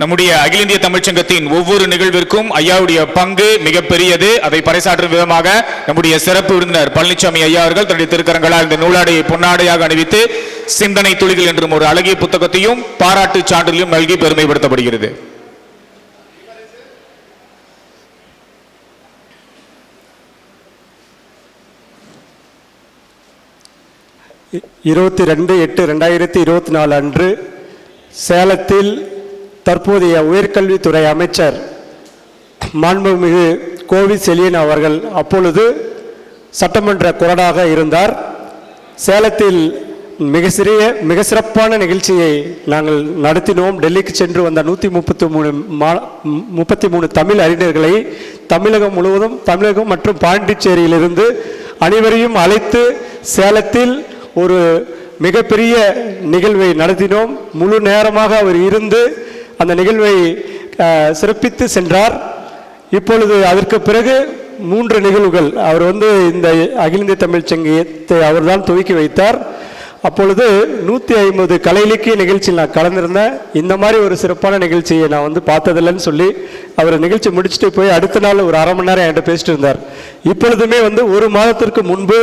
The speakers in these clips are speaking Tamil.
நம்முடைய அகில இந்திய தமிழ்ச்சங்கத்தின் ஒவ்வொரு நிகழ்விற்கும் ஐயாவுடைய பங்கு மிகப்பெரியது. அதை பறைசாற்றும் விதமாக நம்முடைய சிறப்பு விருந்தினர் பழனிசாமி ஐயா அவர்கள் தன்னுடைய திருக்கரங்களால் இந்த நூலாடையை பொன்னாடையாக அணிவித்து சிந்தனை துளிகள் என்றும் ஒரு அழகிய புத்தகத்தையும் பாராட்டு சான்றிதழையும் நல்கி பெருமைப்படுத்தப்படுகிறது. இருபத்தி ரெண்டு எட்டு ரெண்டாயிரத்தி இருபத்தி நாலு அன்று சேலத்தில் தற்போதைய உயர்கல்வித்துறை அமைச்சர் மாண்புமிகு கோவி செலியன் அவர்கள் அப்பொழுது சட்டமன்ற குரடாக இருந்தார். சேலத்தில் மிக சிறிய மிக சிறப்பான நிகழ்ச்சியை நாங்கள் நடத்தினோம். டெல்லிக்கு சென்று வந்த நூற்றி முப்பத்தி மூணு மா முப்பத்தி மூணு தமிழ் அறிஞர்களை தமிழகம் முழுவதும் தமிழகம் மற்றும் பாண்டிச்சேரியிலிருந்து அனைவரையும் அழைத்து சேலத்தில் ஒரு மிகப்பெரிய நிகழ்வை நடத்தினோம். முழு நேரமாக அவர் இருந்து அந்த நிகழ்வை சிறப்பித்து சென்றார். இப்பொழுது அதற்கு பிறகு மூன்று நிகழ்வுகள். அவர் வந்து இந்த அகில இந்திய தமிழ் சங்கத்தை அவர்தான் துவக்கி வைத்தார். அப்பொழுது நூற்றி ஐம்பது கலை இலக்கிய நிகழ்ச்சியில் நான் கலந்திருந்தேன். இந்த மாதிரி ஒரு சிறப்பான நிகழ்ச்சியை நான் வந்து பார்த்ததில்லைன்னு சொல்லி அவர் நிகழ்ச்சி முடிச்சுட்டு போய் அடுத்த நாள் ஒரு அரை மணி நேரம் என்கிட்ட பேசிட்டு இருந்தார். இப்பொழுதுமே வந்து ஒரு மாதத்திற்கு முன்பு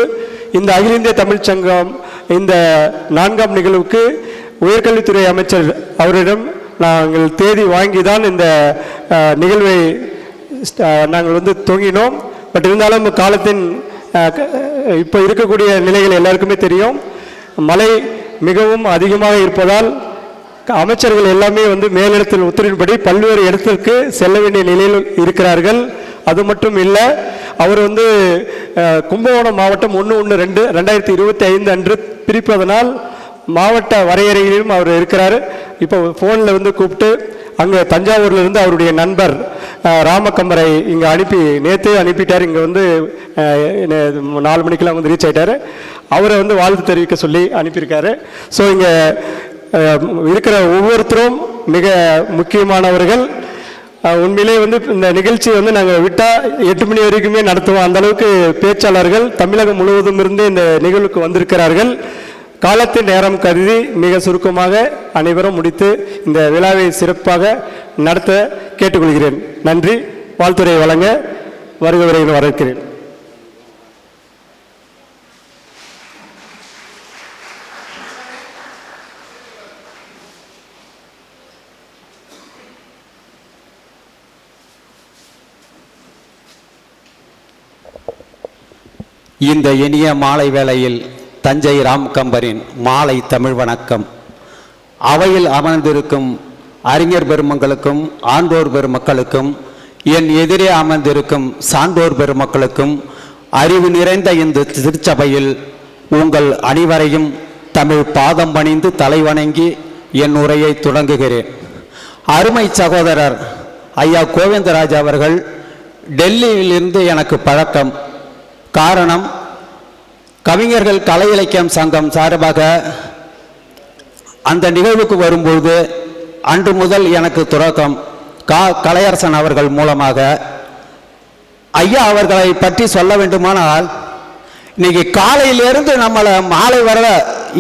இந்த அகில இந்திய தமிழ்ச் சங்கம் இந்த நான்காம் நிகழ்வுக்கு உயர்கல்வித்துறை அமைச்சர் அவரிடம் நாங்கள் தேதி வாங்கி தான் இந்த நிகழ்வை நாங்கள் வந்து துவங்கினோம். பட் இருந்தாலும் காலத்தின் இப்போ இருக்கக்கூடிய நிலைகள் எல்லாருக்குமே தெரியும். மழை மிகவும் அதிகமாக இருப்பதால் அமைச்சர்கள் எல்லாமே வந்து மேலிடத்தில் உத்தரவின்படி பல்வேறு இடத்திற்கு செல்ல வேண்டிய நிலையில் இருக்கிறார்கள். அது மட்டும் இல்லை அவர் வந்து கும்பகோணம் மாவட்டம் ஒன்று ஒன்று ரெண்டு ரெண்டாயிரத்தி இருபத்தி ஐந்து அன்று பிரிப்பதனால் மாவட்ட வரையறையிலும் அவர் இருக்கிறார். இப்போ ஃபோனில் வந்து கூப்பிட்டு அங்கே தஞ்சாவூர்லேருந்து அவருடைய நண்பர் ராமக்கம்பரை இங்கே அனுப்பி நேற்றே அனுப்பிட்டார். இங்கே வந்து என்ன- நாலு மணிக்கெலாம் வந்து ரீச் ஆகிட்டார் அவரை வந்து வாழ்த்து தெரிவிக்க சொல்லி அனுப்பியிருக்காரு. ஸோ இங்கே இருக்கிற ஒவ்வொருத்தரும் மிக முக்கியமானவர்கள். உண்மையிலே வந்து இந்த நிகழ்ச்சி வந்து நாங்கள் விட்டால் எட்டு மணி வரைக்குமே நடத்துவோம். அந்தளவுக்கு பேச்சாளர்கள் தமிழகம் முழுவதும் இருந்து இந்த நிகழ்வுக்கு வந்திருக்கிறார்கள். காலத்தின் நேரம் கருதி மிக சுருக்கமாக அனைவரும் முடித்து இந்த விழாவை சிறப்பாக நடத்த கேட்டுக்கொள்கிறேன். நன்றி. வாழ்த்துறை வழங்க வருக விரைவில் வரவேற்கிறேன். இந்த இனிய மாலை வேளையில் தஞ்சை ராம்கம்பரின் மாலை தமிழ் வணக்கம். அவையில் அமர்ந்திருக்கும் அறிஞர் பெருமக்களுக்கும் ஆண்டோர் பெருமக்களுக்கும் என் எதிரே அமர்ந்திருக்கும் சான்றோர் பெருமக்களுக்கும் அறிவு நிறைந்த இந்த திருச்சபையில் உங்கள் அனைவரையும் தமிழ் பாதம் பணிந்து தலைவணங்கி என் உரையை தொடங்குகிறேன். அருமை சகோதரர் ஐயா கோவிந்தராஜ் அவர்கள் டெல்லியிலிருந்து எனக்கு பழக்கம். காரணம் கவிஞர்கள் கலை இலக்கியம் சங்கம் சார்பாக அந்த நிகழ்வுக்கு வரும்பொழுது அன்று முதல் எனக்கு துறக்கம் கா கலையரசன் அவர்கள் மூலமாக. ஐயா அவர்களை பற்றி சொல்ல வேண்டுமானால் இன்னைக்கு காலையிலிருந்து நம்மளை மாலை வர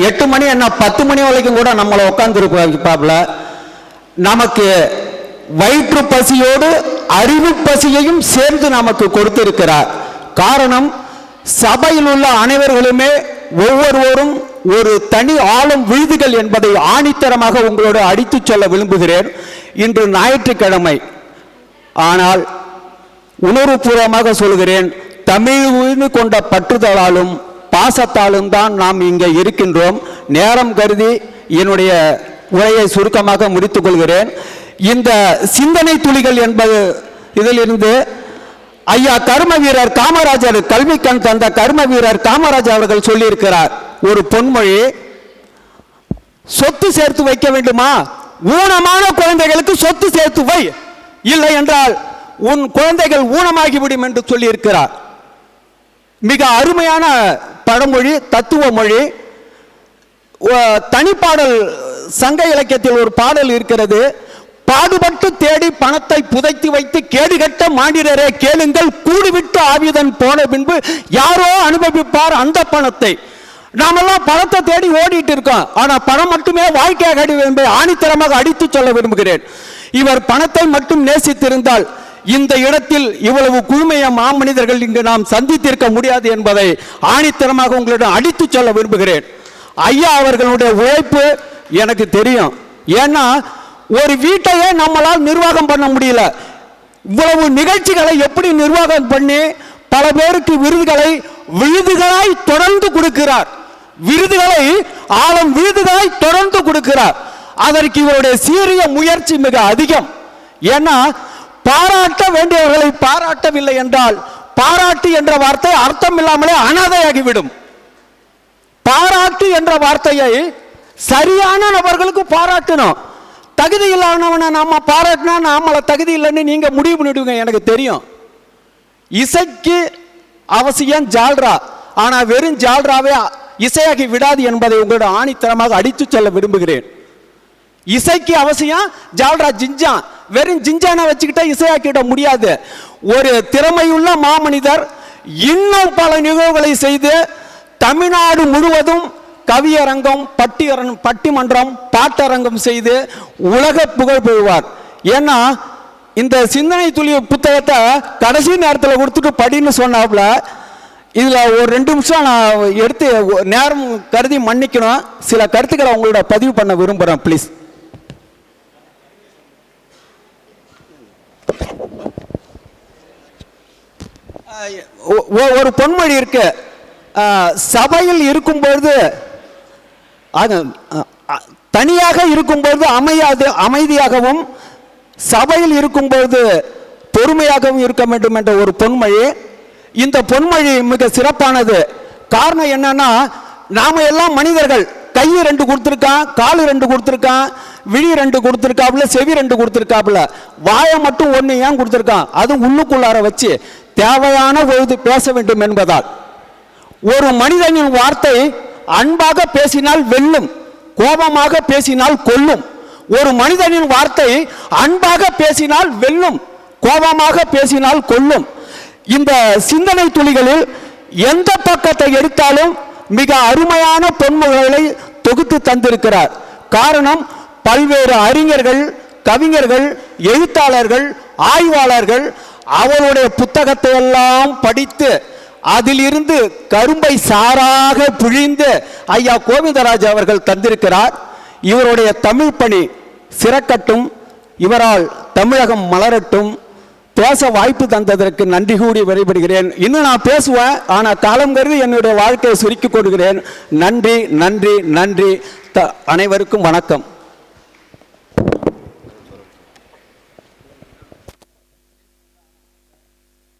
எட்டு மணி என்ன பத்து மணி வரைக்கும் கூட நம்மளை உட்காந்துருப்பாப்புல நமக்கு வயிற்று பசியோடு அறிவு பசியையும் சேர்ந்து நமக்கு கொடுத்திருக்கிறார். காரணம் சபையில் உள்ள அனைவர்களுமே ஒவ்வொருவரும் ஒரு தனி ஆளும் விழுதுகள் என்பதை ஆணித்தரமாக உங்களோடு அடித்துச் சொல்ல விரும்புகிறேன். இன்று ஞாயிற்றுக்கிழமை. ஆனால் உணர்வுபூர்வமாக சொல்கிறேன் தமிழ் கொண்ட பற்றுதலாலும் பாசத்தாலும் தான் நாம் இங்கே இருக்கின்றோம். நேரம் கருதி என்னுடைய உரையை சுருக்கமாக முடித்துக் கொள்கிறேன். இந்த சிந்தனை துளிகள் என்பது இதிலிருந்து ஐயா கர்ம வீரர் காமராஜர் கல்வி கண் தந்த கர்ம வீரர் காமராஜர் அவர்கள் சொல்லியிருக்கிறார். ஒரு பொன்மொழி சொத்து சேர்த்து வைக்க வேண்டுமா? ஊனமான குழந்தைகளுக்கு சொத்து சேர்த்து வை. இல்லை என்றால் உன் குழந்தைகள் ஊனமாகிவிடும் என்று சொல்லியிருக்கிறார். மிக அருமையான பழமொழி தத்துவ மொழி. தனிப்பாடல் சங்க இலக்கியத்தில் ஒரு பாடல் இருக்கிறது. பாடுபட்டு தேடி பணத்தை புதைத்து வைத்து கேடுகட்ட மாண்டிரரே கேளுங்கள் கூடுவிட்டு ஆவிதன் போன பின்பு யாரோ அனுபவிப்பார் அந்த பணத்தை. நாமெல்லாம் பணத்தை தேடி ஓடிட்டு இருக்கோம். ஆனா பணம் மட்டுமே வாழ்க்கையாக அடி என்பதை ஆணித்தரமாக அடித்து சொல்ல விரும்புகிறேன். இவர் பணத்தை மட்டும் நேசித்திருந்தால் இந்த இடத்தில் இவ்வளவு குழுமைய மாமனிதர்கள் இங்கு நாம் சந்தித்திருக்க முடியாது என்பதை ஆணித்தரமாக உங்களிடம் அடித்து சொல்ல விரும்புகிறேன். ஐயா அவர்களுடைய உழைப்பு எனக்கு தெரியும். ஏன்னா ஒரு வீட்டையே நம்மளால் நிர்வாகம் பண்ண முடியல. இவ்வளவு நிகழ்ச்சிகளை எப்படி நிர்வாகம் பண்ணி பல பேருக்கு விருதுகளை விருதுகளாய் தொடர்ந்து கொடுக்கிறார். விருதுகளை ஆளும் விருதுகளாய் தொடர்ந்து கொடுக்கிறார். அதற்கு இவருடைய சீரிய முயற்சி மிக அதிகம். ஏன்னா பாராட்ட வேண்டியவர்களை பாராட்டவில்லை என்றால் பாராட்டு என்ற வார்த்தை அர்த்தம் இல்லாமலே அனாதையாகிவிடும். பாராட்டு என்ற வார்த்தையை சரியான நபர்களுக்கு பாராட்டணும். தகுதி இல்லாதவனை நாம பாராட்டினா நாமளை தகுதி இல்லைன்னு நீங்க முடிவு பண்ணிவிடுவீங்க எனக்கு தெரியும். இசைக்கு அவசியம் ஜால்ரா. ஆனா வெறும் ஜால்ராவே இசையாகி விடாது என்பதை உங்களோட ஆணித்தரமாக அடித்து செல்ல விரும்புகிறேன். இசைக்கு அவசியம் ஜால்ரா ஜிஞ்சான். வெறும் ஜிஞ்சானை வச்சுக்கிட்டா இசையாக்கிட முடியாது. ஒரு திறமையுள்ள மாமனிதர் இன்னும் பல நிகழ்வுகளை செய்து தமிழ்நாடு முழுவதும் கவியரங்கம் பட்டியரங் பட்டிமன்றம் பாட்டரங்கம் செய்து உலக புகழ் பெறுவார். ஏன்னா இந்த சிந்தனை துளி புத்தகத்தை கடைசி நேரத்தில் கொடுத்துட்டு படின்னு சொன்னாப்புல இதில் ஒரு ரெண்டு நிமிஷம் நான் எடுத்து நேரம் கருதி மன்னிக்கணும். சில கருத்துக்களை உங்களோட பதிவு பண்ண விரும்புகிறேன் ப்ளீஸ் ஒரு பொன்மொழி இருக்கு. சபையில் இருக்கும்பொழுது அது தனியாக இருக்கும்பொழுது அமையாது அமைதியாகவும் சபையில் இருக்கும்பொழுது பொறுமையாகவும் இருக்க வேண்டும் என்ற ஒரு பொன்மொழி. இந்த பொன்மொழி மிக சிறப்பானது. காரணம் என்னன்னா நாம எல்லாம் மனிதர்கள். கை ரெண்டு கொடுத்துருக்கான் கால் ரெண்டு கொடுத்துருக்கான் விழி ரெண்டு கொடுத்துருக்காப்புல செவி ரெண்டு கொடுத்துருக்காப்புல. வாயை மட்டும் ஒன்று ஏன் கொடுத்துருக்கான் அது உள்ளுக்குள்ளார வச்சு தேவையான பொழுது பேச வேண்டும் என்பதால். ஒரு மனிதனின் வார்த்தை அன்பாக பேசினால் வெல்லும் கோபமாக பேசினால் கொல்லும். ஒரு மனிதனின் வார்த்தை அன்பாக பேசினால் வெல்லும் கோபமாக பேசினால் கொல்லும். இந்த சிந்தனை துளிகளில் எந்த பக்கத்தை எடுத்தாலும் மிக அருமையான பொன்முகளை தொகுத்து தந்திருக்கிறார். காரணம் பல்வேறு அறிஞர்கள் கவிஞர்கள் எழுத்தாளர்கள் ஆய்வாளர்கள் அவருடைய புத்தகத்தை எல்லாம் படித்து அதிலிருந்து கரும்பை சாராக பிழிந்து ஐயா கோவிந்தராஜ் அவர்கள் தந்திருக்கிறார். இவருடைய தமிழ் பணி சிறக்கட்டும் இவரால் தமிழகம் மலரட்டும். பேச வாய்ப்பு தந்ததற்கு நன்றி கூடி வழிபடுகிறேன் இன்னும் நான் பேசுவேன் ஆனால் காலம் கருதி என்னுடைய வாழ்க்கையை சுருக்கிக் கொள்கிறேன். நன்றி நன்றி நன்றி. த- அனைவருக்கும் வணக்கம்.